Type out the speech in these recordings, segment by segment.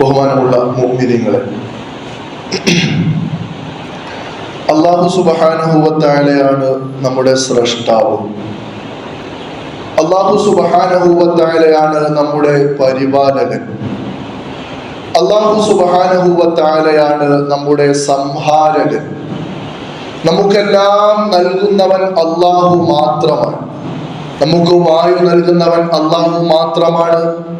ബഹുമാനമുള്ള മോഹിനിങ്ങളെ അള്ളാഹു സുബഹാനഹുവത്തായാലെയാണ് നമ്മുടെ സ്രഷ്ടാവ്. അള്ളാഹു സുബഹാനഹുവത്തായാലെയാണ് നമ്മുടെ പരിപാലകൻ. അള്ളാഹു സുബഹാനഹുവത്തായാലെയാണ് നമ്മുടെ സംഹാരകൻ. നമുക്കെല്ലാം നൽകുന്നവൻ അള്ളാഹു മാത്രമാണ്. നമുക്ക് വായു നൽകുന്നവൻ അള്ളാഹു മാത്രമാണ്.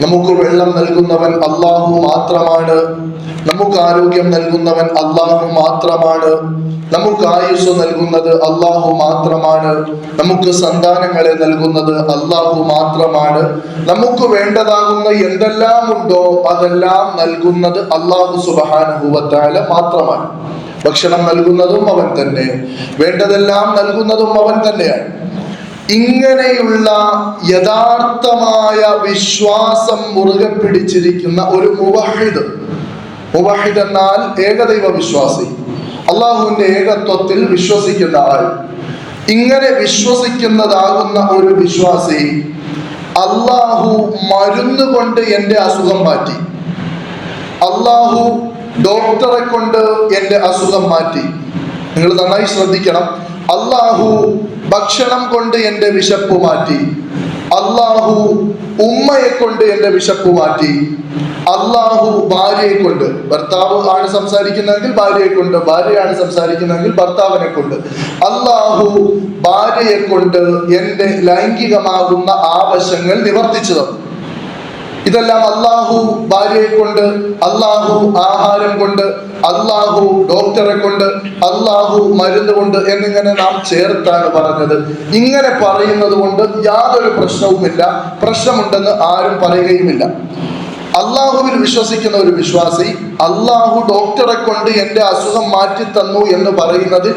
നമുക്ക് വെള്ളം നൽകുന്നവൻ അള്ളാഹു മാത്രമാണ്. നമുക്ക് ആരോഗ്യം നൽകുന്നവൻ അള്ളാഹു മാത്രമാണ്. നമുക്ക് ആയുസ് നൽകുന്നത് അള്ളാഹു മാത്രമാണ്. നമുക്ക് സന്താനങ്ങളെ നൽകുന്നത് അള്ളാഹു മാത്രമാണ്. നമുക്ക് വേണ്ടതാകുന്ന എന്തെല്ലാം ഉണ്ടോ അതെല്ലാം നൽകുന്നത് അള്ളാഹു സുബഹാനുഭവത്താല മാത്രമാണ്. ഭക്ഷണം നൽകുന്നതും അവൻ തന്നെ. വേണ്ടതെല്ലാം നൽകുന്നതും അവൻ തന്നെയാണ്. ഇങ്ങനെയുള്ള യഥാർത്ഥമായ വിശ്വാസം മുറുകെ പിടിച്ചിരിക്കുന്ന ഒരു മുവഹിദ്. മുവഹിദ് എന്നാൽ ഏകദൈവ വിശ്വാസി. അള്ളാഹുവിന്റെ ഏകത്വത്തിൽ വിശ്വസിക്കുന്ന ആൾ. ഇങ്ങനെ വിശ്വസിക്കുന്നതാകുന്ന ഒരു വിശ്വാസി അള്ളാഹു മരുന്ന് കൊണ്ട് എന്റെ അസുഖം മാറ്റി. അള്ളാഹു ഡോക്ടറെ കൊണ്ട് എന്റെ അസുഖം മാറ്റി. നിങ്ങൾ നന്നായി ശ്രദ്ധിക്കണം. അള്ളാഹു ഭക്ഷണം കൊണ്ട് എന്റെ വിശപ്പ് മാറ്റി. അള്ളാഹു ഉമ്മയെ കൊണ്ട് എന്റെ വിശപ്പ് മാറ്റി. അള്ളാഹു ഭാര്യയെ കൊണ്ട്. ഭർത്താവ് ആണ് സംസാരിക്കുന്നതെങ്കിൽ ഭാര്യയെ കൊണ്ട്. ഭാര്യയാണ് സംസാരിക്കുന്നതെങ്കിൽ ഭർത്താവിനെ കൊണ്ട്. അള്ളാഹു ഭാര്യയെ കൊണ്ട് എന്റെ ലൈംഗികമാകുന്ന ആവശ്യങ്ങൾ നിവർത്തിച്ചു തന്നു. ഇതെല്ലാം അള്ളാഹു ഭാര്യയെ കൊണ്ട് അള്ളാഹു ആഹാരം കൊണ്ട് അള്ളാഹു ഡോക്ടറെ കൊണ്ട് അള്ളാഹു മരുന്ന് കൊണ്ട് എന്നിങ്ങനെ നാം ചേർത്താണ് പറഞ്ഞത്. ഇങ്ങനെ പറയുന്നത് കൊണ്ട് യാതൊരു പ്രശ്നവുമില്ല. പ്രശ്നമുണ്ടെന്ന് ആരും പറയുകയുമില്ല. അള്ളാഹുവിൽ വിശ്വസിക്കുന്ന ഒരു വിശ്വാസി അള്ളാഹു ഡോക്ടറെ കൊണ്ട് എന്റെ അസുഖം മാറ്റി തന്നു എന്ന് പറയുന്നത്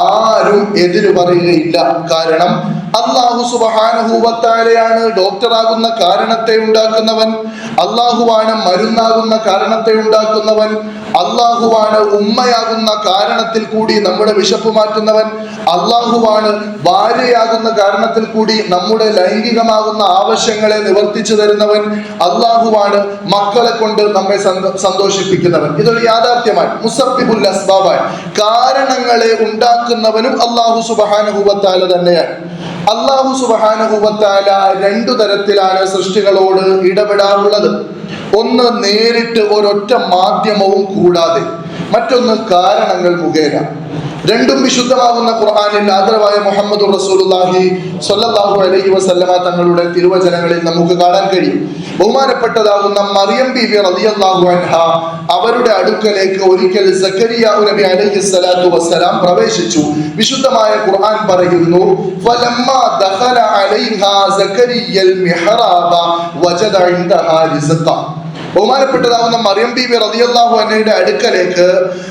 ആരും എതിര് പറയുകയില്ല. കാരണം അള്ളാഹു സുബഹാനുഭൂവത്താലെയാണ് ഡോക്ടറാകുന്ന കാരണത്തെ ഉണ്ടാക്കുന്നവൻ അള്ളാഹുവാണ് മരുന്നാകുന്ന കാരണത്തെ ഉണ്ടാക്കുന്നവൻ അള്ളാഹുവാണ് ഉമ്മയാകുന്ന കാരണത്തിൽ കൂടി നമ്മുടെ വിശപ്പ് മാറ്റുന്നവൻ. അള്ളാഹുവാണ് ഭാര്യയാകുന്ന കാരണത്തിൽ കൂടി നമ്മുടെ ലൈംഗികമാകുന്ന ആവശ്യങ്ങളെ നിവർത്തിച്ചു തരുന്നവൻ. അള്ളാഹുവാണ് മക്കളെ കൊണ്ട് നമ്മെ സന്തോ- സന്തോഷിപ്പിക്കുന്നവൻ. ഇതൊരു യാഥാർത്ഥ്യമാണ് മുസബിബുൽ കാരണങ്ങളെ ഉണ്ടാക്കുന്നവനും അള്ളാഹു സുബഹാനുഭൂവത്താല തന്നെയാണ്. അള്ളാഹു സുബാനുഭവത്താല രണ്ടു തരത്തിലാണ് സൃഷ്ടികളോട് ഇടപെടാറുള്ളത്. ഒന്ന് നേരിട്ട് ഒരൊറ്റ മാധ്യമവും കൂടാതെ മറ്റൊന്ന് കാരണങ്ങൾ മുഖേന. രണ്ടും വിശുദ്ധമാകുന്ന ഖുർആാനിൽ ആദരവായ മുഹമ്മദ് റസൂലുള്ളാഹി സ്വല്ലല്ലാഹു അലൈഹി വസല്ലമ തങ്ങളുടെ തിരുവചനങ്ങളിൽ നമുക്ക് കാണാൻ കഴിയും. ബഹുമാനപ്പെട്ടതാകുന്ന മറിയം ബിബി റളിയല്ലാഹു അൻഹ അവരുടെ അടുക്കലേക്ക് ഒരിക്കൽ സക്കരിയ നബി അലൈഹി സ്വലാത്തു വസ്സലാം പ്രവേശിച്ചു. വിശുദ്ധമായ ഖുർആൻ പറയുന്നു ഫലമ്മ ദഖല അലൈഹാ സക്കരിയൽ മിഹ്റാബ വജദ ഇൻദഹാ റിസ്ഖ ബഹുമാനപ്പെട്ടതാകുന്ന മറിയം ബീബി റളിയല്ലാഹു അൻഹയുടെ അടുക്കലേക്ക്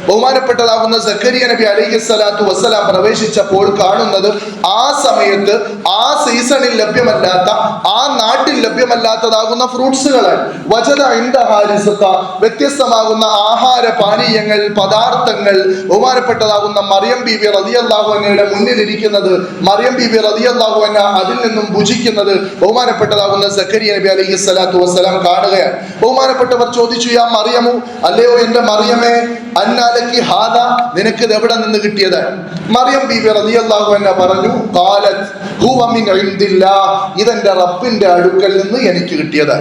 ബഹുമാനപ്പെട്ടതാകുന്ന സക്കരിയ നബി അലൈഹി സ്വലാത്തു വസ്സലാം പ്രവേശിച്ചപ്പോൾ കാണുന്നത് ആ സമയത്ത് ആ സീസണിൽ ലഭ്യമല്ലാത്ത ആ നാട്ടിൽ ലഭ്യമല്ലാത്തതാകുന്ന ഫ്രൂട്ട്സുകളാണ് വചത ഇന്ദഹാരിസത്ത വ്യത്യസ്തമാകുന്ന ആഹാര പാനീയങ്ങൾ പദാർത്ഥങ്ങൾ ബഹുമാനപ്പെട്ടതാകുന്ന മറിയം ബീബി റളിയല്ലാഹു അൻഹയുടെ മുന്നിൽ മുന്നിലിരിക്കുന്നത് മറിയം ബീബി റളിയല്ലാഹു അൻഹ അതിൽ നിന്നും ഭുജിക്കുന്നത് ബഹുമാനപ്പെട്ടതാകുന്ന സക്കരിയ നബി അലൈഹി സ്വലാത്തു വസ്സലാം കാണുകയാണ്. ബഹുമാനപ്പെട്ടവർ ചോദിച്ചു യാ മറിയമു അല്ലയോ എന്റെ മറിയമേ അന്നാലക്കി ഹാദ നിനക്ക് ഇത് എവിടെ നിന്ന് കിട്ടിയത്? മറിയം ബീബി റളിയല്ലാഹു അൻഹ പറഞ്ഞു ഖാലത് ഹുവ മിൻ ഇൻദില്ലാ ഇതെന്റെ റബ്ബിന്റെ അടുക്കൽ നിന്ന് എനിക്ക് കിട്ടിയത്.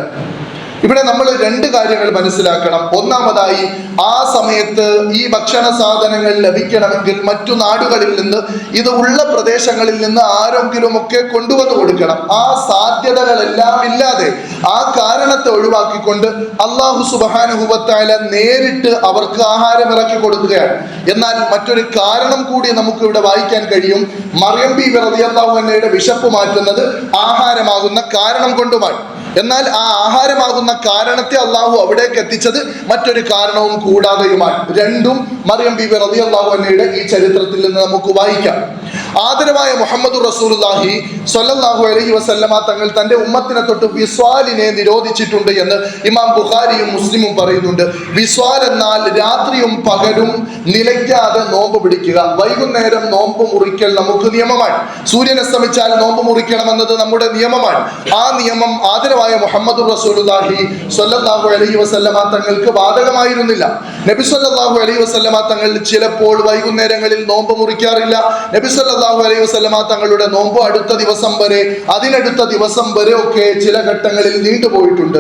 ഇവിടെ നമ്മൾ രണ്ട് കാര്യങ്ങൾ മനസ്സിലാക്കണം. ഒന്നാമതായി ആ സമയത്ത് ഈ ഭക്ഷണ സാധനങ്ങൾ ലഭിക്കണമെങ്കിൽ മറ്റു നാടുകളിൽ നിന്ന് ഇത് ഉള്ള പ്രദേശങ്ങളിൽ നിന്ന് ആരെങ്കിലും ഒക്കെ കൊണ്ടുവന്നു കൊടുക്കണം. ആ സാധ്യതകളെല്ലാം ഇല്ലാതെ ആ കാരണത്തെ ഒഴിവാക്കിക്കൊണ്ട് അള്ളാഹു സുബാനുഭവത്തായ നേരിട്ട് അവർക്ക് ആഹാരം ഇറക്കി കൊടുക്കുകയാണ്. എന്നാൽ മറ്റൊരു കാരണം കൂടി നമുക്ക് ഇവിടെ വായിക്കാൻ കഴിയും. മറിയം ബി റളിയല്ലാഹു എന്നയുടെ വിശപ്പ് മാറ്റുന്നത് ആഹാരമാകുന്ന കാരണം കൊണ്ടുമാണ്. എന്നാൽ ആ ആഹാരമാകുന്ന കാരണത്തെ അള്ളാഹു അവിടേക്ക് എത്തിച്ചത് മറ്റൊരു കാരണവും കൂടാതെയുമാണ്. രണ്ടും മറിയം ബീബി റതി അള്ളാഹു അന്നയുടെ ഈ ചരിത്രത്തിൽ നിന്ന് നമുക്ക് വായിക്കാം. ആദരവായ മുഹമ്മദ് റസൂലുള്ളാഹി സ്വല്ലല്ലാഹു അലൈഹി വസല്ലമ തങ്ങൾ തന്റെ ഉമ്മത്തിനെ തൊട്ട് വിസ്വാലിനെ നിരോധിച്ചിട്ടുണ്ട് എന്ന് ഇമാം ബുഖാരിയും മുസ്ലിമും പറയുന്നുണ്ട്. വിസ്വാൽ എന്നാൽ രാത്രിയും പകലും നിലയ്ക്കാതെ നോമ്പ് പിടിക്കുക. വൈകുന്നേരം നോമ്പ് മുറിക്കൽ നമുക്ക് നിയമമാണ്. സൂര്യൻ അസ്തമിച്ചാൽ നോമ്പ് മുറിക്കണമെന്നത് നമ്മുടെ നിയമമാണ്. ആ നിയമം ആദരവായ മുഹമ്മദ് റസൂലുള്ളാഹി സ്വല്ലല്ലാഹു അലൈഹി വസല്ലമ തങ്ങൾക്ക് ബാധകമായിരുന്നില്ല. നബി സല്ലല്ലാഹു അലൈഹി വസല്ലമ തങ്ങൾ ചിലപ്പോൾ വൈകുന്നേരങ്ങളിൽ നോമ്പ് മുറിക്കാറില്ല. നബി സല്ലല്ലാഹു അലൈഹി വസല്ലമ തങ്ങളുടെ നോമ്പ് അടുത്ത ദിവസം വരെ അതിനടുത്ത ദിവസം വരെ ഒക്കെ ചില ഘട്ടങ്ങളിൽ നീണ്ടുപോയിട്ടുണ്ട്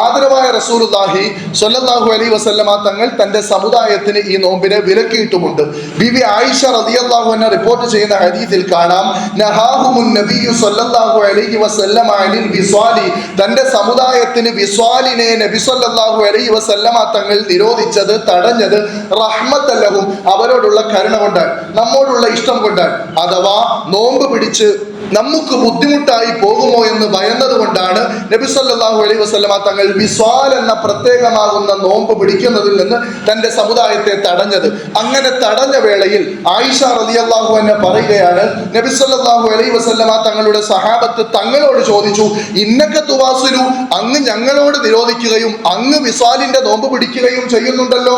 ആദരവായ റസൂലുള്ളാഹി സ്വല്ലല്ലാഹു അലൈഹി വസല്ലമ തങ്ങൾ തന്റെ സമുദായത്തിന് ഈ നോമ്പിനെ വിലക്കിയിട്ടുമുണ്ട്. ബിബി ആയിഷ റളിയല്ലാഹു അൻഹ റിപ്പോർട്ട് ചെയ്യുന്ന ഹദീസിൽ കാണാം അലൈഹി വസല്ലമ അനിൽ വിസ്വാലി. തന്റെ സമുദായത്തിന് വിസ്വാലിനെ നബി സല്ലല്ലാഹു അലൈഹി വസല്ലമ തങ്ങൾ നിരോധിച്ചത് തടഞ്ഞത് റഹ്മത്തല്ലഹും അവരോടുള്ള കരുണ കൊണ്ടാണ് നമ്മോടുള്ള ഇഷ്ടം കൊണ്ടാണ്. അഥവാ നോമ്പ് പിടിച്ച് നമുക്ക് ബുദ്ധിമുട്ടായി പോകുമോ എന്ന് ഭയന്നത് കൊണ്ടാണ് നബി സല്ലല്ലാഹു അലൈഹി വസല്ലമ തങ്ങൾ വിസ്വാൽ എന്ന പ്രത്യേകമാകുന്ന നോമ്പ് പിടിക്കുന്നതിൽ നിന്ന് തന്റെ സമുദായത്തെ തടഞ്ഞത്. അങ്ങനെ തടഞ്ഞ വേളയിൽ ആയിഷ റളിയല്ലാഹു എന്നെ പറയുകയാണ് നബി സല്ലല്ലാഹു അലൈഹി വസല്ലമ തങ്ങളുടെ സഹാബത്ത് തങ്ങളോട് ചോദിച്ചു ഇന്നക്ക തുവാസുരു അങ്ങ് ഞങ്ങളോട് നിരോധിക്കുകയും അങ്ങ് വിസ്വാലിന്റെ നോമ്പ് പിടിക്കുകയും ചെയ്യുന്നുണ്ടല്ലോ.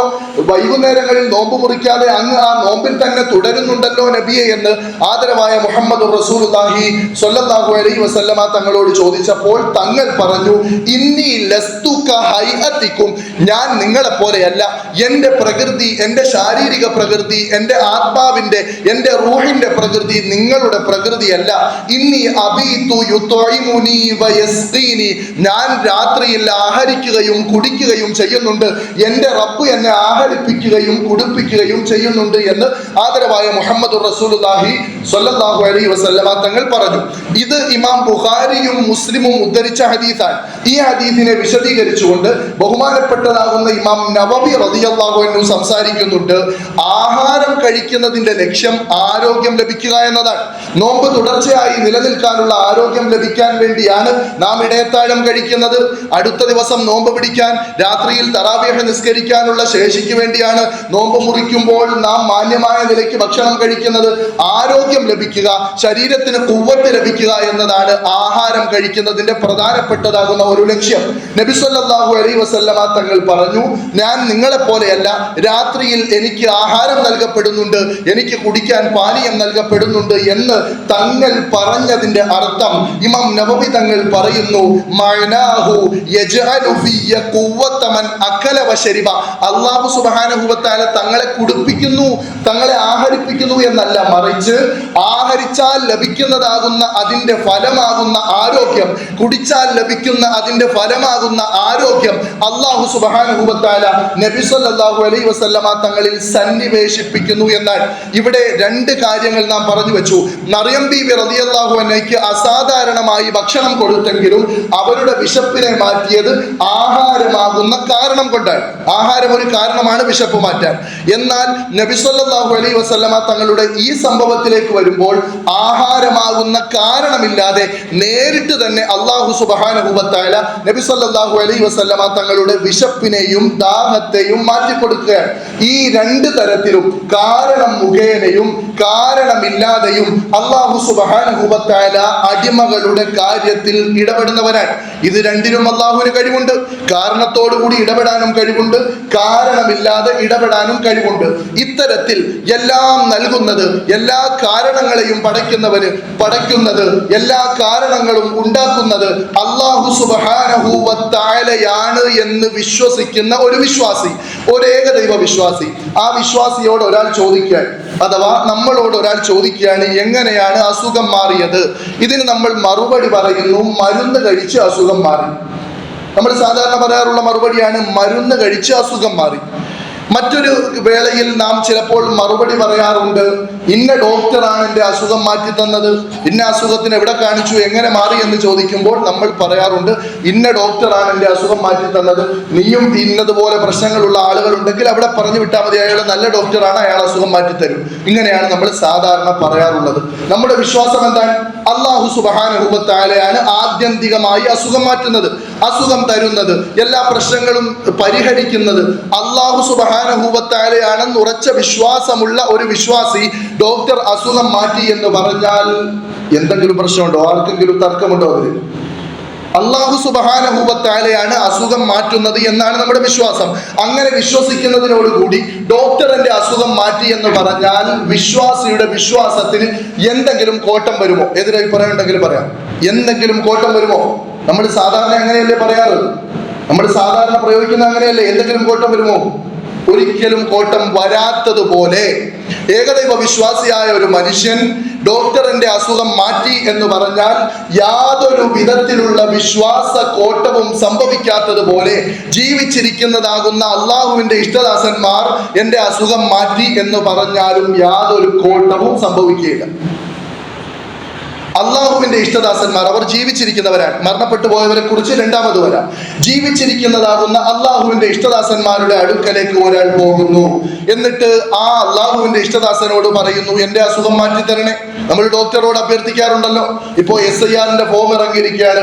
വൈകുന്നേരങ്ങളിൽ നോമ്പ് മുറിക്കാതെ അങ്ങ് ആ നോമ്പിൽ തന്നെ തുടരുന്നുണ്ടല്ലോ നബിയെ എന്ന് ആദരവായ മുഹമ്മദ് റസൂലുള്ളാഹി സ്വല്ലല്ലാഹു അലൈഹി വസല്ലമ തങ്ങളോട് ചോദിച്ചപ്പോൾ തങ്ങൾ പറഞ്ഞു ഇന്നി ലസ്തുക ഹൈഅത്തിക്കും. ഞാൻ നിങ്ങളെ പോലെയല്ല. എന്റെ പ്രകൃതി എന്റെ ശാരീരിക പ്രകൃതി എന്റെ ആത്മാവിന്റെ എന്റെ റൂഹിന്റെ പ്രകൃതി നിങ്ങളുടെ പ്രകൃതിയല്ല. ഇന്നി അബീതു വയസ്ഖീനി ഞാൻ രാത്രിയിൽ ആഹരിക്കുകയും കുടിക്കുകയും ചെയ്യുന്നുണ്ട്. എന്റെ റബ്ബ് എന്നെ ആഹരിപ്പിക്കുകയും കുടിപ്പിക്കുകയും ചെയ്യുന്നുണ്ട് എന്ന് ആദരവായ മുഹമ്മദ് റസൂലുള്ളാഹി സ്വല്ലല്ലാഹു അലൈഹി വസല്ലമ തങ്ങൾ പറഞ്ഞു ഇത് ഇമാം ബുഖാരിയും മുസ്ലിമും ഉദ്ധരിച്ച ഹദീസാണ്. ഈ ഹദീസിനെ വിശദീകരിച്ചുകൊണ്ട് ബഹുമാനപ്പെട്ടതാകുന്ന ഇമാം നവബി റളിയല്ലാഹു അൻഹു സംസാരിക്കുന്നുണ്ട് ആഹാരം കഴിക്കുന്നതിന്റെ ലക്ഷ്യം ആരോഗ്യം ലഭിക്കുക എന്നതാണ്. നോമ്പ് തുടർച്ചയായി നിലനിൽക്കാനുള്ള ആരോഗ്യം ലഭിക്കാൻ വേണ്ടിയാണ് നാം ഇടയത്താഴം കഴിക്കുന്നത്. അടുത്ത ദിവസം നോമ്പ് പിടിക്കാൻ രാത്രിയിൽ തറാവേഹ നിസ്കരിക്കാനുള്ള ശേഷിക്ക് വേണ്ടിയാണ് നോമ്പ് മുറിക്കുമ്പോൾ നാം മാന്യമായ നിലയ്ക്ക് ഭക്ഷണം കഴിക്കുന്നത്. ആരോഗ്യം ലഭിക്കുക ശരീരത്തിന് കുവ്വത്ത് ലഭിക്കുക എന്നതാണ് ആഹാരം കഴിക്കുന്നതിന്റെ പ്രധാനപ്പെട്ടതാകുന്ന ഒരു ലക്ഷ്യം. നബിസ്വല്ലാഹു അലൈ വസല്ലമ തങ്ങൾ പറഞ്ഞു ഞാൻ നിങ്ങളെ പോലെയല്ല രാത്രിയിൽ എനിക്ക് ആഹാരം നൽകപ്പെടുന്നുണ്ട് എനിക്ക് കുടിക്കാൻ പാനീയം നൽകപ്പെടുന്നുണ്ട് എന്ന് തങ്ങൾ പറഞ്ഞതിന്റെ അർത്ഥം ഇമാം നബവി തങ്ങൾ പറയുന്നു അള്ളാഹു സുബാനുഭവത്താല തങ്ങളെ കുടിപ്പിക്കുന്നു തങ്ങളെ ആഹരിപ്പിക്കുന്നു എന്നല്ല മറിച്ച് ആഹരിച്ചാൽ ലഭിക്കുന്നതാകുന്ന അതിന്റെ ഫലമാകുന്ന ആരോഗ്യം കുടിച്ചാൽ ലഭിക്കുന്ന അതിന്റെ ഫലമാകുന്ന ആരോഗ്യം അള്ളാഹു നബിസ്വല്ലാഹു നബി സല്ലല്ലാഹു അലൈഹി വസല്ലമ തങ്ങളിൽ സന്നിവേശിപ്പിക്കുന്നു എന്നാൽ ഇവിടെ രണ്ട് കാര്യങ്ങൾ നാം പറഞ്ഞു വെച്ചു. മറിയം വിറതി റളിയല്ലാഹു അനയ്ക്ക് അസാധാരണമായി ഭക്ഷണം കൊടുത്തെങ്കിലും അവരുടെ വിശപ്പിനെ മാറ്റിയത് ആഹാരമാകുന്ന കാരണം കൊണ്ടാണ്. ആഹാരം ഒരു കാരണമാണ് വിശപ്പ് മാറ്റാൻ. എന്നാൽ നബിസ്വല്ലാഹു അലൈ വസല്ലമ തങ്ങളുടെ ഈ സംഭവത്തിലേക്ക് വരുമ്പോൾ ആഹാരമാകുന്ന കാരണമില്ലാതെ നേരിട്ട് തന്നെ അള്ളാഹു സുബ്ഹാനഹു വതആല നബി സല്ലല്ലാഹു അലൈഹി വസല്ലമ തങ്ങളുടെ വിശപ്പിനെയും ദാഹത്തെയും മാറ്റിക്കൊടുക്കുകയാണ്. ഈ രണ്ട് തരത്തിലും കാരണം മുഖേനയും കാരണമില്ലാതെയും അള്ളാഹു സുബ്ഹാനഹു വതആല അടിമകളുടെ കാര്യത്തിൽ ഇടപെടുന്നവനാണ് ഇത് രണ്ടിനും അള്ളാഹുവിന് കഴിവുണ്ട്. കാരണത്തോടു കൂടി ഇടപെടാനും കഴിവുണ്ട്. കാരണമില്ലാതെ ഇടപെടാനും കഴിവുണ്ട്. ഇത്തരത്തിൽ എല്ലാം നൽകുന്നത് എല്ലാ കാരണങ്ങളെയും പടയ്ക്കുന്നവന് പടയ്ക്കുന്നത് എല്ലാ കാരണങ്ങളും ഉണ്ടാക്കുന്നത് അള്ളാഹു സുബ്ഹാനഹു വതആലയാണ് എന്ന് വിശ്വസിക്കുന്ന ഒരു വിശ്വാസി ഒരു ഏകദൈവ വിശ്വാസി. ആ വിശ്വാസിയോട് ഒരാൾ ചോദിക്കാൻ അഥവാ നമ്മളോട് ഒരാൾ ചോദിക്കുകയാണ് എങ്ങനെയാണ് അസുഖം മാറിയത്? ഇതിന് നമ്മൾ മറുപടി പറയുന്നു മരുന്ന് കഴിച്ച് അസുഖം മാറി. നമ്മൾ സാധാരണ പറയാറുള്ള മറുപടിയാണ് മരുന്ന് കഴിച്ച് അസുഖം മാറി. മറ്റൊരു വേളയിൽ നാം ചിലപ്പോൾ മറുപടി പറയാറുണ്ട് ഇന്ന ഡോക്ടറാണ് എന്റെ അസുഖം മാറ്റി തന്നത്. ഇന്ന അസുഖത്തിന് എവിടെ കാണിച്ചു എങ്ങനെ മാറി? എന്ന് ചോദിക്കുമ്പോൾ നമ്മൾ പറയാറുണ്ട് ഇന്ന ഡോക്ടറാണ് എന്റെ അസുഖം മാറ്റി തന്നത്. നീയും ഇന്നതുപോലെ പ്രശ്നങ്ങളുള്ള ആളുകളുണ്ടെങ്കിൽ അവിടെ പറഞ്ഞു വിട്ടാൽ മതി. അയാൾ നല്ല ഡോക്ടറാണ് അയാൾ അസുഖം മാറ്റി തരും. ഇങ്ങനെയാണ് നമ്മൾ സാധാരണ പറയാറുള്ളത്. നമ്മുടെ വിശ്വാസം എന്താണ്? അള്ളാഹു സുബാനുഭവത്താലെയാണ് ആത്യന്തികമായി അസുഖം മാറ്റുന്നത് അസുഖം തരുന്നത് എല്ലാ പ്രശ്നങ്ങളും പരിഹരിക്കുന്നത്. അള്ളാഹു സുബഹാനുഭവത്താലയാണ് സുബാനഹൂവത്താലെയാണെന്ന് ഉറച്ച വിശ്വാസമുള്ള ഒരു വിശ്വാസി ഡോക്ടർ അസുഖം മാറ്റി എന്ന് പറഞ്ഞാൽ എന്തെങ്കിലും പ്രശ്നമുണ്ടോ? ആർക്കെങ്കിലും തർക്കമുണ്ടോ അതിൽ അള്ളാഹു സുബഹാനഹൂപത്താലെയാണ് അസുഖം മാറ്റുന്നത് എന്നാണ് നമ്മുടെ വിശ്വാസം. അങ്ങനെ വിശ്വസിക്കുന്നതിനോടുകൂടി ഡോക്ടർ എന്റെ അസുഖം മാറ്റി എന്ന് പറഞ്ഞാൽ വിശ്വാസിയുടെ വിശ്വാസത്തിൽ എന്തെങ്കിലും കോട്ടം വരുമോ? എതിരഭിപ്രായം ഉണ്ടെങ്കിൽ പറയാം. എന്തെങ്കിലും കോട്ടം വരുമോ? നമ്മൾ സാധാരണ അങ്ങനെയല്ലേ പറയാറ്? നമ്മൾ സാധാരണ പ്രയോഗിക്കുന്ന അങ്ങനെയല്ലേ? എന്തെങ്കിലും കോട്ടം വരുമോ? ഒരിക്കലും കോട്ടം വരാത്തതുപോലെ ഏകദൈവ വിശ്വാസിയായ ഒരു മനുഷ്യൻ ഡോക്ടറിന്റെ അസുഖം മാറ്റി എന്ന് പറഞ്ഞാൽ യാതൊരു വിധത്തിലുള്ള വിശ്വാസ കോട്ടവും സംഭവിക്കാത്തതുപോലെ ജീവിച്ചിരിക്കുന്നതാകുന്ന അള്ളാഹുവിന്റെ ഇഷ്ടദാസന്മാർ എന്റെ അസുഖം മാറ്റി എന്ന് പറഞ്ഞാലും യാതൊരു കോട്ടവും സംഭവിക്കുകയില്ല. അള്ളാഹുവിന്റെ ഇഷ്ടദാസന്മാർ അവർ ജീവിച്ചിരിക്കുന്നവരാണ് മരണപ്പെട്ടു പോയവരെ കുറിച്ച് രണ്ടാമത് വരാം. ജീവിച്ചിരിക്കുന്നതാകുന്ന അള്ളാഹുവിന്റെ ഇഷ്ടദാസന്മാരുടെ അടുക്കലേക്ക് ഒരാൾ പോകുന്നു. എന്നിട്ട് ആ അള്ളാഹുവിന്റെ ഇഷ്ടദാസനോട് പറയുന്നു എന്റെ അസുഖം മാറ്റി തരണേ നമ്മൾ ഡോക്ടറോട് അഭ്യർത്ഥിക്കാറുണ്ടല്ലോ. ഇപ്പോ എസ് ഐ ആറിന്റെ ഫോം ഇറങ്ങിയിരിക്കുകയാണ്.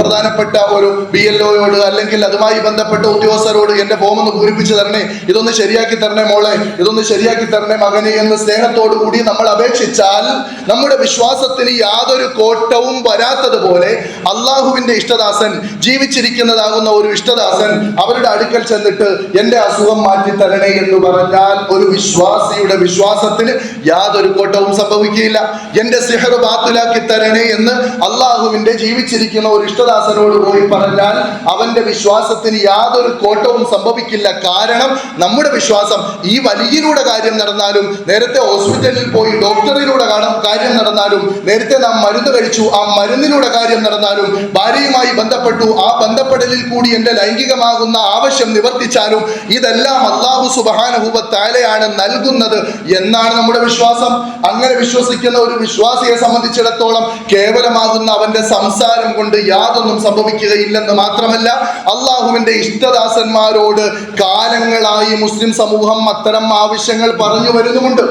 പ്രധാനപ്പെട്ട ഒരു ബി എൽ ഒയോട് അല്ലെങ്കിൽ അതുമായി ബന്ധപ്പെട്ട ഉദ്യോഗസ്ഥരോട് എന്റെ ഫോം ഒന്ന് പൂരിപ്പിച്ചു തരണേ. ഇതൊന്ന് ശരിയാക്കി തരണേ മോളെ. ഇതൊന്ന് ശരിയാക്കി തരണേ മകനെ എന്ന് സ്നേഹത്തോടു കൂടി നമ്മൾ അപേക്ഷിച്ചാൽ നമ്മുടെ വിശ്വാസത്തിന് യാതൊരു കോട്ടവും വരാത്തതുപോലെ അള്ളാഹുവിന്റെ ഇഷ്ടദാസൻ ജീവിച്ചിരിക്കുന്നതാകുന്ന ഒരു ഇഷ്ടദാസൻ അവരുടെ അടുക്കൽ ചെന്നിട്ട് എന്റെ അസുഖം മാറ്റി തരണേ എന്ന് പറഞ്ഞാൽ ഒരു വിശ്വാസിയുടെ വിശ്വാസത്തിന് യാതൊരു കോട്ടവും സംഭവിക്കുകയില്ല. എന്റെ സിഹർ ബാത്തിലാക്കി തരണേ എന്ന് അള്ളാഹുവിന്റെ ജീവിച്ചിരിക്കുന്ന ഒരു ഇഷ്ടദാസനോട് പോയി പറഞ്ഞാൽ അവന്റെ വിശ്വാസത്തിന് യാതൊരു കോട്ടവും സംഭവിക്കില്ല. കാരണം നമ്മുടെ വിശ്വാസം ഈ വലിയിലൂടെ കാര്യം നടന്നാലും നേരത്തെ ഹോസ്പിറ്റലിൽ പോയി ഡോക്ടറിലൂടെ കാര്യം നടന്നാലും നേരത്തെ നാം മരുന്ന് കഴിച്ചു. ആ മരുന്നിലൂടെ കാര്യം നടന്നാലും ഭാര്യയുമായി ബന്ധപ്പെട്ടു. ആ ബന്ധപ്പെടലിൽ കൂടി എന്റെ ലൈംഗികമാകുന്ന ആവശ്യം നിവർത്തിച്ചാലും ഇതെല്ലാം അള്ളാഹു സുബാനുഭൂപ താലയാണ് നൽകുന്നത് എന്നാണ് നമ്മുടെ വിശ്വാസം. അങ്ങനെ വിശ്വസിക്കുന്ന ഒരു വിശ്വാസിയെ സംബന്ധിച്ചിടത്തോളം കേവലമാകുന്ന അവന്റെ സംസാരം കൊണ്ട് യാതൊന്നും സംഭവിക്കുകയില്ലെന്ന് മാത്രമല്ല അള്ളാഹുവിന്റെ ഇഷ്ടദാസന്മാരോട് കാലങ്ങളായി മുസ്ലിം സമൂഹം അത്തരം ആവശ്യങ്ങൾ പറഞ്ഞു വരുന്നുമുണ്ട്.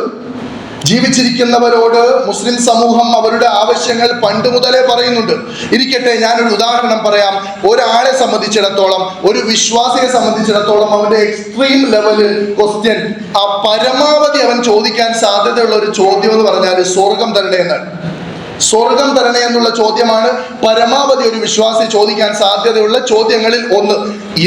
ജീവിച്ചിരിക്കുന്നവരോട് മുസ്ലിം സമൂഹം അവരുടെ ആവശ്യങ്ങൾ പണ്ട് മുതലേ പറയുന്നുണ്ട്. ഇരിക്കട്ടെ ഞാനൊരു ഉദാഹരണം പറയാം. ഒരാളെ സംബന്ധിച്ചിടത്തോളം ഒരു വിശ്വാസിയെ സംബന്ധിച്ചിടത്തോളം അവന്റെ എക്സ്ട്രീം ലെവൽ ക്വസ്റ്റ്യൻ ആ പരമാവധി അവൻ ചോദിക്കാൻ സാധ്യതയുള്ള ഒരു ചോദ്യം എന്ന് പറഞ്ഞാൽ സ്വർഗം തരണേ എന്നാണ് സ്വർഗം തരണേ എന്നുള്ള ചോദ്യമാണ് പരമാവധി ഒരു വിശ്വാസി ചോദിക്കാൻ സാധ്യതയുള്ള ചോദ്യങ്ങളിൽ ഒന്ന്.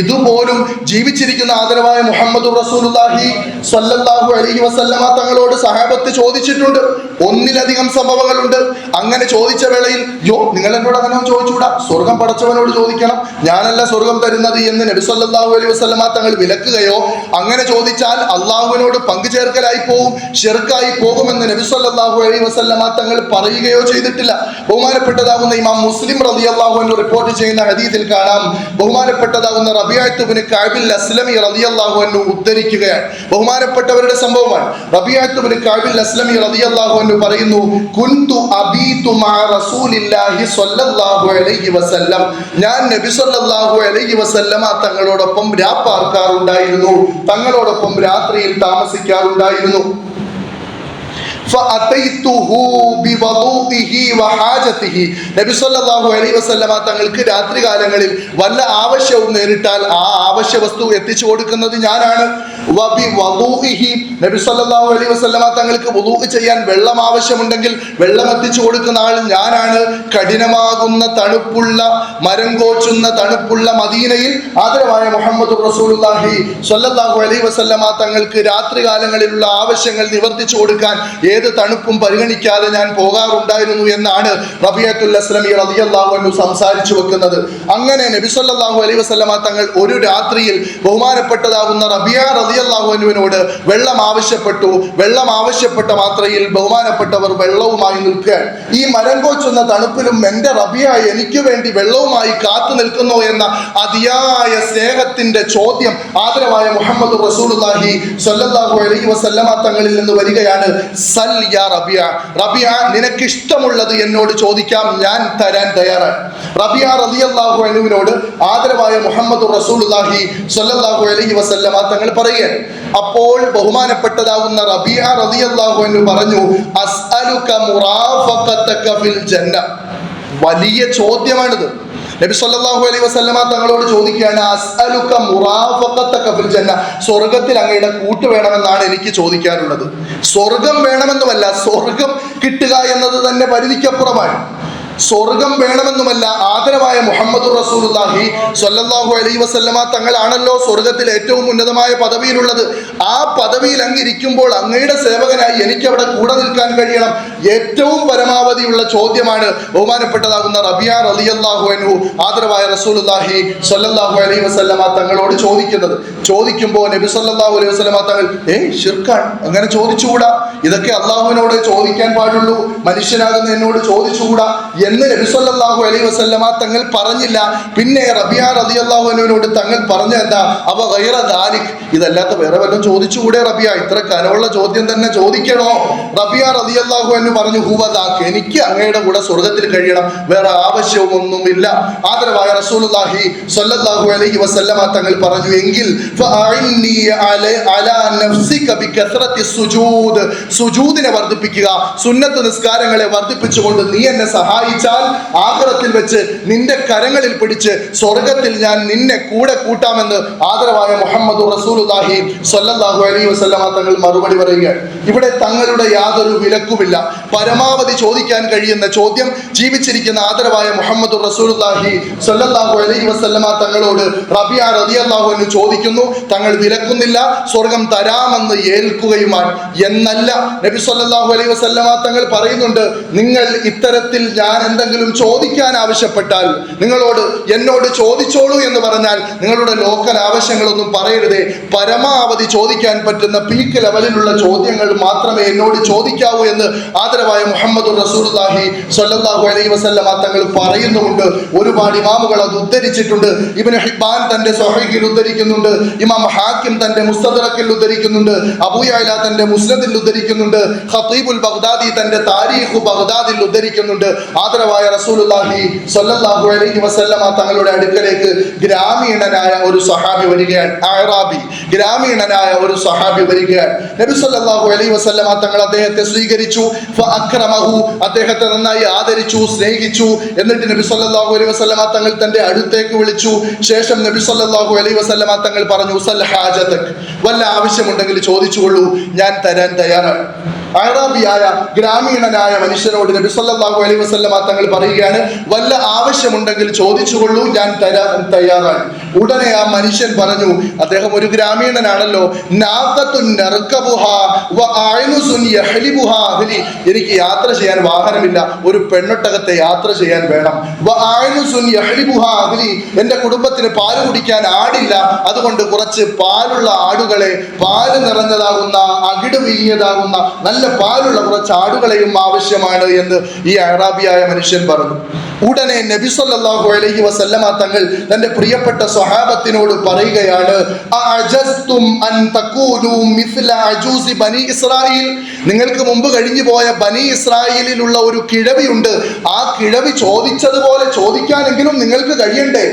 ഇതുപോലും ജീവിച്ചിരിക്കുന്ന ആദരവായ മുഹമ്മദ് റസൂലുള്ളാഹി സ്വല്ലല്ലാഹു അലൈഹി വസല്ലമ തങ്ങളോട് സഹാബത്ത് ചോദിച്ചിട്ടുണ്ട്. ഒന്നിലധികം സംഭവങ്ങളുണ്ട്. അങ്ങനെ ചോദിച്ച വേളയിൽ യോ നിങ്ങൾ എന്നോട് അങ്ങനെ ചോദിച്ചുകൂടാ? സ്വർഗം പടച്ചവനോട് ചോദിക്കണം. ഞാനല്ല സ്വർഗം തരുന്നത് എന്ന് നബി സല്ലല്ലാഹു അലൈഹി വസല്ലമ തങ്ങൾ വിലക്കുകയോ അങ്ങനെ ചോദിച്ചാൽ അള്ളാഹുവിനോട് പങ്കുചേർക്കലായി പോകും ഷെർക്കായി പോകുമെന്ന് നബി സല്ലല്ലാഹു അലൈഹി വസല്ലമ തങ്ങൾ പറയുകയോ ചെയ്തിട്ടില്ല. ബഹുമാനപ്പെട്ടതാകുന്ന ഇമാം മുസ്ലിം റബി അള്ളാഹു എന്ന് റിപ്പോർട്ട് ചെയ്യുന്ന ഹദീസിൽ കാണാം. ബഹുമാനപ്പെട്ടതാകുന്ന റബിയാത്തുബിന് കാബിൽ അസ്ലമി റബി അള്ളാഹു എന്ന് ഉദ്ധരിക്കുകയാണ്. ബഹുമാനപ്പെട്ടവരുടെ സംഭവമാണ്. റബിയാത്തുബിന് കാബിൽ അസ്ലമി റളിയല്ലാഹു അൻഹു പറയുന്നു കുന്തു അബീതു മാ റസൂലില്ലാഹി സ്വല്ലല്ലാഹു അലൈഹി വസല്ലം. ഞാൻ നബി സ്വല്ലല്ലാഹു അലൈഹി വസല്ലമ തങ്ങളോടൊപ്പം രാപ്പാർക്കാറുണ്ടായിരുന്നു തങ്ങളോടൊപ്പം രാത്രിയിൽ താമസിക്കാറുണ്ടായിരുന്നു. തങ്ങൾക്ക് രാത്രി കാലങ്ങളിൽ വല്ല ആവശ്യവും നേരിട്ടാൽ ആ ആവശ്യ വസ്തു എത്തിച്ചു കൊടുക്കുന്നത് ഞാനാണ്. നബി തങ്ങൾക്ക് ചെയ്യാൻ വെള്ളം ആവശ്യമുണ്ടെങ്കിൽ വെള്ളം എത്തിച്ചു കൊടുക്കുന്ന ആൾ ഞാനാണ്. കഠിനമാകുന്ന തണുപ്പുള്ള മരം കോച്ചുന്ന തണുപ്പുള്ള മദീനയിൽ ആദരവായ മുഹമ്മദ് തങ്ങൾക്ക് രാത്രി കാലങ്ങളിലുള്ള ആവശ്യങ്ങൾ നിവർത്തിച്ചു കൊടുക്കാൻ ഏത് തണുപ്പും പരിഗണിക്കാതെ ഞാൻ പോകാറുണ്ടായിരുന്നു എന്നാണ് റബിയത്തുൽ അസ്ലമി റളിയല്ലാഹു അൻഹു സംസാരിച്ചു വെക്കുന്നത്. അങ്ങനെ നബി സല്ലല്ലാഹു അലൈഹി വസല്ലമ തങ്ങൾ ഒരു രാത്രിയിൽ ബഹുമാനപ്പെട്ടതാകുന്ന റബിയ റളിയല്ലാഹു അൻഹുവിനോട് വെള്ളം ആവശ്യപ്പെട്ടു. വെള്ളം ആവശ്യപ്പെട്ട മാത്രയിൽ ബഹുമാനപ്പെട്ടവർ വെള്ളവുമായി നിൽക്കുക ഈ മരം കോച്ചുന്ന തണുപ്പിലും എന്റെ റബിയ എനിക്ക് വേണ്ടി വെള്ളവുമായി കാത്തു നിൽക്കുന്നു എന്ന അതിയായ സ്നേഹത്തിന്റെ ചോദ്യം ആദരവായ മുഹമ്മദ് റസൂൽ സ്വല്ലല്ലാഹു അലൈഹി വസല്ലമ തങ്ങളിൽ നിന്ന് വരികയാണ്. സൽ റബിയ. നിനക്ക് ഇഷ്ടമുള്ളത് എന്നോട് ചോദിക്കാം ഞാൻ തരാൻ തയ്യാറാണ്. റബിയ റബിയാഹു അലുവിനോട് ആദരവായ മുഹമ്മദ് റസൂലുള്ളാഹി സ്വല്ലല്ലാഹു അലൈഹി വസല്ലമ തങ്ങൾ പറയുകയാണ്. അപ്പോൾ ബഹുമാനപ്പെട്ടതാകുന്ന റബിയ റളിയല്ലാഹു അൻഹു പറഞ്ഞു അസ്അലുക മുറാഫഖതക ഫിൽ ജന്ന. വലിയ ചോദ്യമാണിത്. നബി സല്ലാഹു അലൈഹി വസല്ലമ തങ്ങളോട് ചോദിക്കുകയാണ് അസ്അലുക മുറാഫഖതക ഫിൽ ജന്ന സ്വർഗത്തിൽ അങ്ങയുടെ കൂട്ട് വേണമെന്നാണ് എനിക്ക് ചോദിക്കാനുള്ളത്. സ്വർഗം വേണമെന്നുമല്ല സ്വർഗം കിട്ടുക എന്നത് തന്നെ പരിധിക്കപ്പുറമാണ്. സ്വർഗം വേണമെന്നുമല്ല ആദരവായ മുഹമ്മദ് റസൂലുള്ളാഹി സ്വല്ലല്ലാഹു അലൈഹി വസല്ലമ തങ്ങളാണല്ലോ സ്വർഗത്തിൽ ഏറ്റവും ഉന്നതമായ പദവിയിലുള്ളത്. ആ പദവിയിൽ അങ്ങിരിക്കുമ്പോൾ അങ്ങയുടെ സേവകനായി എനിക്ക് അവിടെ കൂടെ നിൽക്കാൻ കഴിയണം. ഏറ്റവും പരമാവധിയുള്ള ചോദ്യമാണ് ബഹുമാനപ്പെട്ടതാകുന്ന റബിയ റളിയല്ലാഹു അൻഹു ആദരവായ റസൂലുള്ളാഹി സ്വല്ലല്ലാഹു അലൈഹി വസല്ലമ തങ്ങളോട് ചോദിക്കുന്നത്. ചോദിക്കുമ്പോൾ നബി സല്ലല്ലാഹു അലൈഹി വസല്ലമ തങ്ങൾ ഏയ് ഷിർഖാൻ അങ്ങനെ ചോദിച്ചുകൂടാ? ഇതൊക്കെ അള്ളാഹുവിനോട് ചോദിക്കാൻ പാടുള്ളൂ. മനുഷ്യനാകുന്ന എന്നോട് ചോദിച്ചുകൂടാ? എന്ന് നബി സല്ലല്ലാഹു അലൈഹി വസല്ലമ തങ്ങൾ പറഞ്ഞില്ല. പിന്നെ റബിയ റളിയല്ലാഹു അൻഹുവിനോട് തങ്ങൾ പറഞ്ഞു എന്താ? അവ ഗൈറ ദാലിക്. ഇതല്ലാത്ത വേറെ വല്ലതും ചോദിച്ചുകൂടെ റബിയ? ഇത്ര കനവുള്ള ചോദ്യം തന്നെ ചോദിക്കണോ? റബിയ റളിയല്ലാഹു അൻഹു പറഞ്ഞു ഹുവദാക്ക് എനിക്ക് അങ്ങയുടെ കൂടെ സ്വർഗത്തിൽ കഴിയണം. വേറെ ആവശ്യമൊന്നുമില്ല ആദരവായ റസൂലുള്ളാഹി സല്ലല്ലാഹു അലൈഹി വസല്ലമ തങ്ങൾ പറഞ്ഞു എങ്കിൽ സുജൂദിനെ വർദ്ധിപ്പിക്കുക സുന്നത്ത് നിസ്കാരങ്ങളെ വർദ്ധിപ്പിച്ചുകൊണ്ട് നീ എന്നെ സഹായിച്ചാൽ ആഗ്രഹത്തിൽ വെച്ച് നിന്റെ കരങ്ങളിൽ പിടിച്ച് സ്വർഗത്തിൽ ഞാൻ നിന്നെ കൂടെ കൂട്ടാമെന്ന് ആദരവായ മുഹമ്മദ് റസൂലുള്ളാഹി സ്വല്ലല്ലാഹു അലൈഹി വസല്ലമ തങ്ങൾ മറുപടി പറയുകയാണ് ഇവിടെ തങ്ങളുടെ യാതൊരു വിലക്കുമില്ല. പരമാവധി ചോദിക്കാൻ കഴിയുന്ന ചോദ്യം ജീവിച്ചിരിക്കുന്ന ആദരവായ മുഹമ്മദ് റസൂലുള്ളാഹി സ്വല്ലല്ലാഹു അലൈഹി വസ്ലമ തങ്ങളോട് റബിയ റളിയല്ലാഹു എന്ന് ചോദിക്കുന്നു. തങ്ങൾ വിലക്കുന്നില്ല സ്വർഗം തരാമെന്ന് ഏൽക്കുകയുമാണ് എന്നല്ല നബി സല്ലല്ലാഹു അലൈഹി വസല്ലമ തങ്ങൾ പറയുന്നുണ്ട് നിങ്ങൾ ഇത്തരത്തിൽ ഞാൻ എന്തെങ്കിലും ചോദിക്കാൻ ആവശ്യപ്പെട്ടാൽ നിങ്ങളോട് എന്നോട് ചോദിച്ചോളൂ എന്ന് പറഞ്ഞാൽ നിങ്ങളുടെ ലോക്കൽ ആവശ്യങ്ങളൊന്നും പറയരുതേ. പരമാവധി ചോദിക്കാൻ പറ്റുന്ന പീക്ക് ലെവലിലുള്ള ചോദ്യങ്ങൾ മാത്രമേ എന്നോട് ചോദിക്കാവൂ എന്ന് ആദരവായ മുഹമ്മദ് റസൂലുള്ളാഹി സ്വല്ലല്ലാഹു അലൈ വസല്ലമ തങ്ങൾ പറയുന്നുമുണ്ട്. ഒരുപാട് ഇമാമുകൾ അത് ഉദ്ധരിച്ചിട്ടുണ്ട്. ഇബ്നു ഹിബാൻ തന്റെ സ്വഹീഹിൽ ഉദ്ധരിക്കുന്നുണ്ട്. ഇമാം ഹാക്കിം തന്റെ മുസ്തദറക്കിൽ ഉദ്ധരിക്കുന്നുണ്ട്. അബൂയല തന്റെ മുസ്നദിൽ ഉദ്ധരിക്കുന്നുണ്ട്. ഖതീബുൽ ബഗ്ദാദി തന്റെ താരീഖു ബഗ്ദാദിൽ ഉദ്ധരിക്കുന്നുണ്ട്. ആദരവായ റസൂലുള്ളാഹി സ്വല്ലല്ലാഹു അലൈഹി വസല്ലമ തങ്ങളുടെ അടുക്കലേക്ക് ഗ്രാമീണനായ ഒരു സഹാബി വരികയാണ്. അറാബി ഗ്രാമീണനായ ഒരു സഹാബി വരികയാണ്. നബി സല്ലാഹു അലൈഹി വസല്ലമ തങ്ങൾ അദ്ദേഹത്തെ സ്വീകരിച്ചു. അക്രമഹു അദ്ദേഹത്തെ നന്നായി ആദരിച്ചു സ്നേഹിച്ചു. എന്നിട്ട് നബി സല്ലാഹു അലൈഹി വസല്ലമ തങ്ങൾ തന്റെ അടുത്തേക്ക് വിളിച്ചു. ശേഷം നബി സല്ലാഹു അലൈഹി വസല്ലമ തങ്ങൾ പറഞ്ഞു വല്ല ആവശ്യമുണ്ടെങ്കിൽ ചോദിച്ചുകൊള്ളൂ. ഞാൻ തരാൻ തയ്യാറാണ്. അറാബിയായ ഗ്രാമീണനായ മനുഷ്യനോട് നബി സല്ലല്ലാഹു അലൈഹി വസല്ലമ തങ്ങൾ പറയുകയാണ് വല്ല ആവശ്യമുണ്ടെങ്കിൽ ചോദിച്ചുകൊള്ളൂ ഞാൻ തരാൻ തയ്യാറാണ് ഉടനെ ആ മനുഷ്യൻ പറഞ്ഞു അദ്ദേഹം ഒരു ഗ്രാമീണനാണല്ലോ. എനിക്ക് യാത്ര ചെയ്യാൻ വാഹനമില്ല ഒരു പെണ്ണൊട്ടകത്തെ യാത്ര ചെയ്യാൻ വേണം. എന്റെ കുടുംബത്തിന് പാൽ കുടിക്കാൻ ആടില്ല. അതുകൊണ്ട് കുറച്ച് പാലുള്ള ആടുകളെ പാൽ നിറഞ്ഞതാകുന്ന അകിട് വീങ്ങിയതാകുന്ന നല്ല പാലുള്ള കുറച്ച് ആടുകളെയും ആവശ്യമാണ് എന്ന് ഈ അറാബിയായ മനുഷ്യൻ പറഞ്ഞു. ഉടനെ നബി സല്ലല്ലാഹു അലൈഹി വസല്ലമ തങ്ങൾ തന്റെ പ്രിയപ്പെട്ട സ്വഹാബത്തിനോട് പറയുകയാണ് നിങ്ങൾക്ക് മുമ്പ് കഴിഞ്ഞു പോയ ബനി ഇസ്രായേലിലുള്ള ഒരു കിഴവിയുണ്ട്. ആ കിഴവി ചോദിച്ചതുപോലെ ചോദിക്കാനെങ്കിലും നിങ്ങൾക്ക് കഴിയണ്ടേ?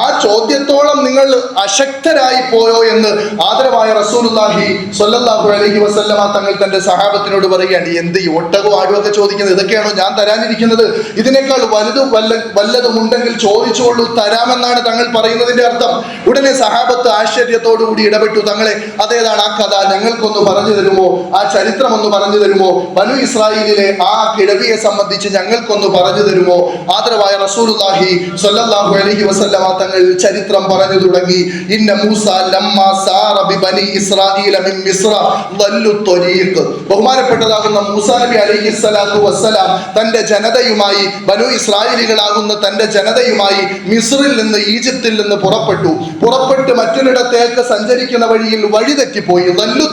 ആ ചോദ്യത്തോളം നിങ്ങൾ അശക്തരായി പോയോ എന്ന് ആദരവായ റസൂലുള്ളാഹി സ്വല്ലല്ലാഹു അലൈഹി വസല്ലമ തങ്ങൾ തന്റെ സഹാബത്തിനോട് പറയുകയാണ് എന്ത് ഈ ഒട്ടകവും ആടുമൊക്കെ ചോദിക്കുന്നത്? ഇതൊക്കെയാണോ ഞാൻ തരാനിരിക്കുന്നത്? ഇതിനേക്കാൾ വലുതും വല്ല വല്ലതും ഉണ്ടെങ്കിൽ ചോദിച്ചോളൂ തരാമെന്നാണ് തങ്ങൾ പറയുന്നതിന്റെ അർത്ഥം. ഉടനെ സഹാബത്ത് ആശ്ചര്യത്തോടു കൂടി ഇടപെട്ടു. തങ്ങളെ അതേതാണ് ആ കഥ? ഞങ്ങൾക്കൊന്ന് പറഞ്ഞു തരുമോ? ആ ചരിത്രം ഒന്ന് പറഞ്ഞു തരുമോ? ബനു ഇസ്രായേലിലെ ആ കിഴവിയെ സംബന്ധിച്ച് ഞങ്ങൾക്കൊന്ന് പറഞ്ഞു തരുമോ? ആദരവായ റസൂലുള്ളാഹി സ്വല്ലല്ലാഹു അലൈഹി വസല്ലമ തങ്ങൾ ചരിത്രം പറഞ്ഞു തുടങ്ങി. ഇന്ന മൂസ ലമ്മ സാറ ബി ബനി ഇസ്രായീല മിൻ മിസ്ര ളല്ലു ത്വരീഖ്. ബഹുമാനപ്പെട്ടതാകുന്ന മൂസാനബി അലൈഹി സ്വലാത്തു വസ്സലാം തന്റെ ജനതയുമായി ബനു ഇസ്രായേലികളാകുന്ന തന്റെ ജനതയുമായി മിസ്രിൽ നിന്ന് ഈജിപ്തിൽ നിന്ന് പുറപ്പെട്ടു. പുറപ്പെട്ട് മറ്റൊരിടത്തേക്ക് സഞ്ചരിക്കുന്ന വഴിയിൽ വഴിതെറ്റിപ്പോയി തെറ്റിപ്പോയി. ളല്ലു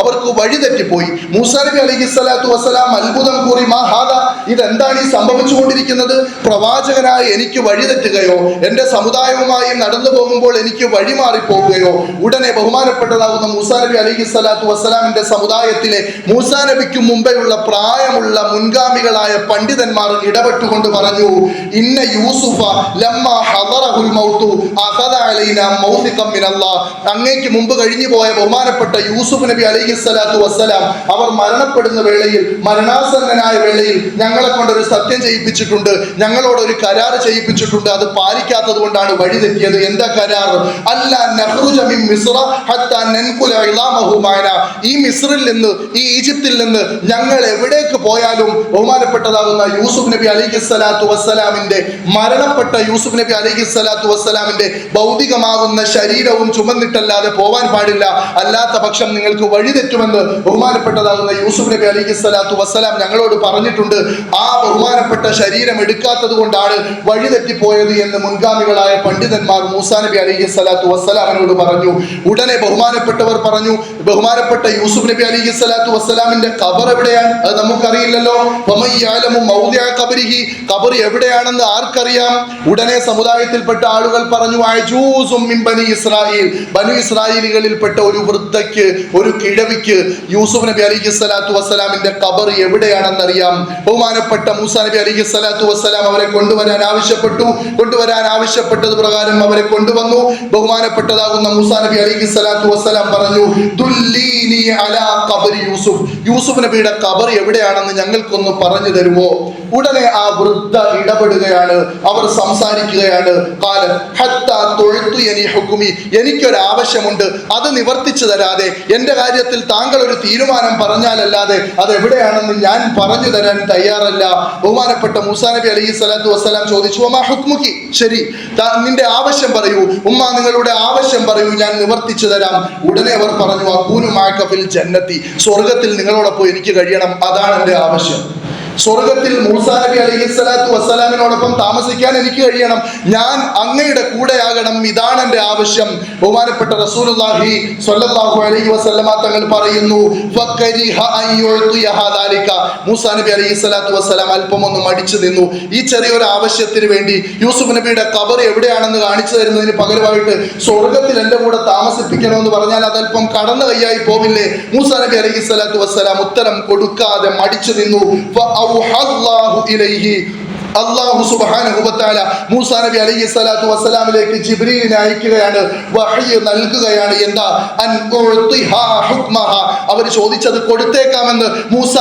അവർക്ക് വഴിതെറ്റിപ്പോയി മൂസാനബി മൂസ നബി അലൈഹി സ്വലാത്തു വസ്സലാം അത്ഭുതം കൂറി മാഹാദ ഇതെന്താണ് ഈ സംഭവിച്ചുകൊണ്ടിരിക്കുന്നത്? പ്രവാചകനായ എനിക്ക് വഴിതെറ്റുകയോ എന്റെ സമുദായവുമായി നടന്നു പോകുമ്പോൾ എനിക്ക് വഴിമാറി മാറിപ്പോവുകയോ ഉടനെ ബഹുമാനപ്പെട്ടതാകുന്ന മൂസാ നബി അലൈഹി സ്വലാത്തു വസ്സലാമിന്റെ സമുദായത്തിലെ മൂസാ നബിക്ക് മുമ്പെയുള്ള പ്രായമുള്ള മുൻഗാമികളായ പണ്ഡിതന്മാർ ഇടപെട്ടുകൊണ്ട് പറഞ്ഞു ഇന്ന യൂസുഫ ലമ്മ ഹദറഹുൽ മൗതു അഖദ അലൈന മൗസിഖം മിനല്ലാഹ് അങ്ങേക്ക് മുമ്പ് കഴിഞ്ഞു പോയ ബഹുമാനപ്പെട്ട യൂസുഫ് നബി അലൈഹി സ്വലാത്തു വസ്സലാം അവർ മരണപ്പെടുന്ന വേളയിൽ മരണാസന്നനായ വേളയിൽ ഞങ്ങളെ കൊണ്ട് ഒരു സത്യം ചെയ്യിപ്പിച്ചിട്ടുണ്ട് ഞങ്ങളോട് ഒരു കരാർ ചെയ്യിപ്പിച്ചിട്ടുണ്ട് അത് പാലിക്കാത്തത് കൊണ്ടാണ് വഴി തെറ്റിയത് എന്താ കരാർ? അല്ല നഹ്റുജ മിൻ മിസ്ര ഹത്താ നൻകുല ഇളാമഹു മഅന. ഈ മിസ്രിൽ നിന്ന് ഈ ഈജിപ്തിൽ നിന്ന് ഞങ്ങൾ എവിടേക്ക് പോയാലും ബഹുമാനപ്പെട്ടതാകുന്ന യൂസുഫ് നബി അലൈഹി സ്വലാത്തു വസ്സലാമിന്റെ മരണപ്പെട്ട യൂസുഫ് നബി അലൈഹി സ്വലാത്തു വസ്സലാമിന്റെ ഭൗതികമാകുന്ന ശരീരവും ചുമന്നിട്ടല്ലാതെ പോവാൻ പാടില്ല. അല്ലാത്ത പക്ഷം നിങ്ങൾക്ക് വഴിതെറ്റുമെന്ന് ബഹുമാനപ്പെട്ടതാകുന്ന യൂസുഫ് നബി അലൈഹി സ്വലാത്തു വസ്സലാം ഞങ്ങളോട് പറഞ്ഞിട്ടുണ്ട്. ആ ബഹുമാനപ്പെട്ട ശരീരം എടുക്കാത്തത് കൊണ്ടാണ് വഴിതെറ്റിപ്പോയത് എന്ന് മുൻഗാമികളായ പണ്ഡിതന്മാർ മൂസാ നബി അലൈഹി സ്വലാത്തു വസ്സലാമിനോട് പറഞ്ഞു. ഉടനെ ബഹുമാനപ്പെട്ടവർ പറഞ്ഞു ബഹുമാനപ്പെട്ട യൂസുഫ് നബി അലൈഹി സ്വലാത്തു വസ്സലാമിന്റെ ഖബർ എവിടെയാണ്? അത് നമുക്കറിയില്ലല്ലോ. ഖബരിഹി. ഖബർ എവിടെയാണെന്ന് ആർക്കറിയാം? ഉടനെ സമുദായത്തിൽപ്പെട്ട ആളുകൾ പറഞ്ഞു ബനി ഇസ്രായേൽ. ബനു ഇസ്രായേലികളിൽപ്പെട്ട ഒരു വൃദ്ധയ്ക്ക് ഒരു കിഴവിക്ക് യൂസുഫ് നബി അലൈഹിസ്സലാത്തു വസ്സലാമിന്റെ ഖബർ എവിടെയാണെന്ന് അറിയാം ബഹുമാനപ്പെട്ട മൂസ നബി അലൈഹിസ്സലാത്തു വസ്സലാം അവരെ കൊണ്ടുവരാൻ ആവശ്യപ്പെട്ടു. കൊണ്ടുവരാൻ ആവശ്യപ്പെട്ടത് പ്രകാരം അവരെ കൊണ്ടുവന്നു. ബഹുമാനപ്പെട്ടതാകുന്ന മൂസ നബി അലൈഹിസ്സലാത്തു വസ്സലാം പറഞ്ഞു യൂസുഫ്. യൂസുഫ് നബിയുടെ കബർ എവിടെയാണെന്ന് ഞങ്ങൾക്കൊന്ന് പറഞ്ഞു തരുമോ? ഉടനെ ആ വൃദ്ധ ഇടപെടുകയാണ്. അവർ സംസാരിക്കുകയാണ്. കാലം എനിക്കൊരു ആവശ്യമുണ്ട് അത് നിവർത്തിച്ചു തരാതെ. എന്റെ കാര്യത്തിൽ താങ്കൾ ഒരു തീരുമാനം പറഞ്ഞാലല്ലാതെ അത് എവിടെയാണെന്ന് ഞാൻ പറഞ്ഞു തരാൻ തയ്യാറല്ല. ബഹുമാനപ്പെട്ട മൂസാ നബി അലൈഹി സ്വലാത്തു വസ്സലാം ചോദിച്ചു ഉമ്മ ഹുക്മുക്കി ശരി നിന്റെ ആവശ്യം പറയൂ. ഉമ്മ നിങ്ങളുടെ ആവശ്യം പറയൂ. ഞാൻ നിവർത്തിച്ചു തരാം. ഉടനെ അവർ പറഞ്ഞു അക്കൂനു മാക്കഫിൽ ജന്നത്തി. സ്വർഗത്തിൽ നിങ്ങളോടൊപ്പം എനിക്ക് കഴിയണം. അതാണ് എന്റെ ആവശ്യം. സ്വർഗത്തിൽ മൂസാ നബി അലൈഹി സ്വലാത്തു വസ്സലാമിനോടൊപ്പം താമസിക്കാൻ എനിക്ക് കഴിയണം. ഞാൻ അങ്ങയുടെ കൂടെയാകണം. ഇതാണ് എന്റെ ആവശ്യം. ബഹുമാനപ്പെട്ട റസൂലുള്ളാഹി സ്വല്ലല്ലാഹു അലൈഹി വസല്ലമ തങ്ങൾ പറയുന്നു. മൂസാ നബി അലൈഹി സ്വലാത്തു വസ്സലാം അല്പം ഒന്ന് മടിച്ചു നിന്നു. ഈ ചെറിയൊരു ആവശ്യത്തിന് വേണ്ടി യൂസുഫ് നബിയുടെ കബർ എവിടെയാണെന്ന് കാണിച്ചു തരുന്നതിന് പകരമായിട്ട് സ്വർഗത്തിൽ എന്റെ കൂടെ താമസിപ്പിക്കണമെന്ന് പറഞ്ഞാൽ അതല്പം കടന്നു കൈയായി പോവില്ലേ? മൂസാ നബി അലൈഹി സ്വലാത്തു വസ്സലാം ഉത്തരം കൊടുക്കാതെ മടിച്ചു നിന്നു. أوحى الله إليه. അള്ളാഹു സുബ്ഹാനഹു വതആല മൂസാ നബി അലൈഹി സ്വലാത്തു വസ്സലാമിലേക്ക് ജിബ്രീലിനെ അയക്കുകയാണ്. വഹയ്യ നൽകുകയാണ്. എന്താ? അവർ ചോദിച്ചത് കൊടുത്തേക്കാമെന്ന് മൂസ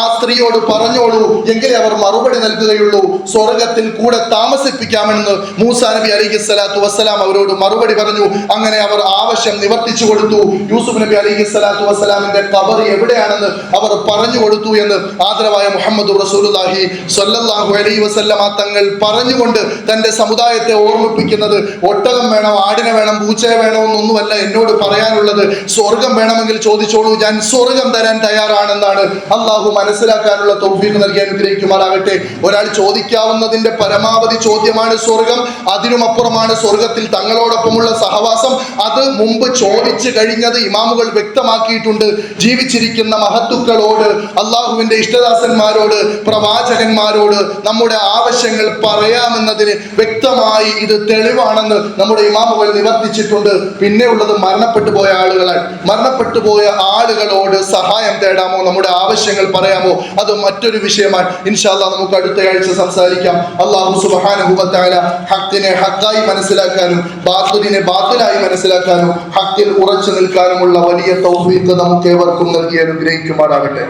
ആ സ്ത്രീയോട് പറഞ്ഞോളൂ. എങ്കിലേ അവർ മറുപടി നൽകുകയുള്ളൂ. സ്വർഗത്തിൽ കൂടെ താമസിപ്പിക്കാമെന്ന് മൂസ നബി അലൈഹി സ്വലാത്തു വസ്സലാം അവരോട് മറുപടി പറഞ്ഞു. അങ്ങനെ അവർ ആവശ്യം നിവർത്തിച്ചു കൊടുത്തു. യൂസുഫ് നബി അലൈഹി സ്വലാത്തു വസ്സലാമിന്റെ കബർ എവിടെയാണെന്ന് അവർ പറഞ്ഞു കൊടുത്തു എന്ന് ആദരവായ മുഹമ്മദ് റസൂലുള്ളാഹി സ്വല്ലല്ലാഹു അലൈഹി വസല്ലമ തങ്ങൾ പറഞ്ഞുകൊണ്ട് തന്റെ സമുദായത്തെ ഓർമ്മിപ്പിക്കുന്നത് ഒട്ടകം വേണം ആടിനെ വേണം പൂച്ചയെ വേണമെന്നൊന്നുമല്ല എന്നോട് പറയാനുള്ളത്. സ്വർഗം വേണമെങ്കിൽ ചോദിച്ചോളൂ ഞാൻ സ്വർഗം തരാൻ തയ്യാറാണെന്നാണ്. അള്ളാഹു മനസ്സിലാക്കാനുള്ള തൗഫീഖ് നൽകി അനുഗ്രഹിക്കുമാറാകട്ടെ. ഒരാൾ ചോദിക്കാവുന്നതിന്റെ പരമാവധി ചോദ്യമാണ് സ്വർഗം. അതിനുമപ്പുറമാണ് സ്വർഗത്തിൽ തങ്ങളോടൊപ്പമുള്ള സഹവാസം. അത് മുമ്പ് ചോദിച്ചു കഴിഞ്ഞത് ഇമാമുകൾ വ്യക്തമാക്കിയിട്ടുണ്ട്. ജീവിച്ചിരിക്കുന്ന മഹത്തുക്കളോട് അള്ളാഹുവിന്റെ ഇഷ്ടദാസന്മാരോട് പ്രവാചകന്മാരോട് നമ്മുടെ ആവശ്യങ്ങൾ പറയാമെന്നതിന് വ്യക്തമായി ഇത് തെളിവാണെന്ന് നമ്മുടെ ഇമാമുകൾ നിവർത്തിച്ചിട്ടുണ്ട്. പിന്നെയുള്ളത് മരണപ്പെട്ടു പോയ ആളുകളാണ്. മരണപ്പെട്ടു പോയ ആളുകളോട് സഹായം തേടാമോ? നമ്മുടെ ആവശ്യങ്ങൾ പറയാമോ? അത് മറ്റൊരു വിഷയമാണ്. ഇൻഷാല്ല നമുക്ക് അടുത്ത ആഴ്ച സംസാരിക്കാം. അള്ളാഹു സുബാനുഭവത്തായ ഹക്കിനെ ഹക്കായി മനസ്സിലാക്കാനും ബാത്തുലിനെ ബാത്തുലായി മനസ്സിലാക്കാനും ഹക്കിൽ ഉറച്ചു നിൽക്കാനുമുള്ള വലിയ തൗഫീക്ക് നമുക്ക് ഏവർക്കും നൽകി അനുഗ്രഹിക്കുമാറാകട്ടെ.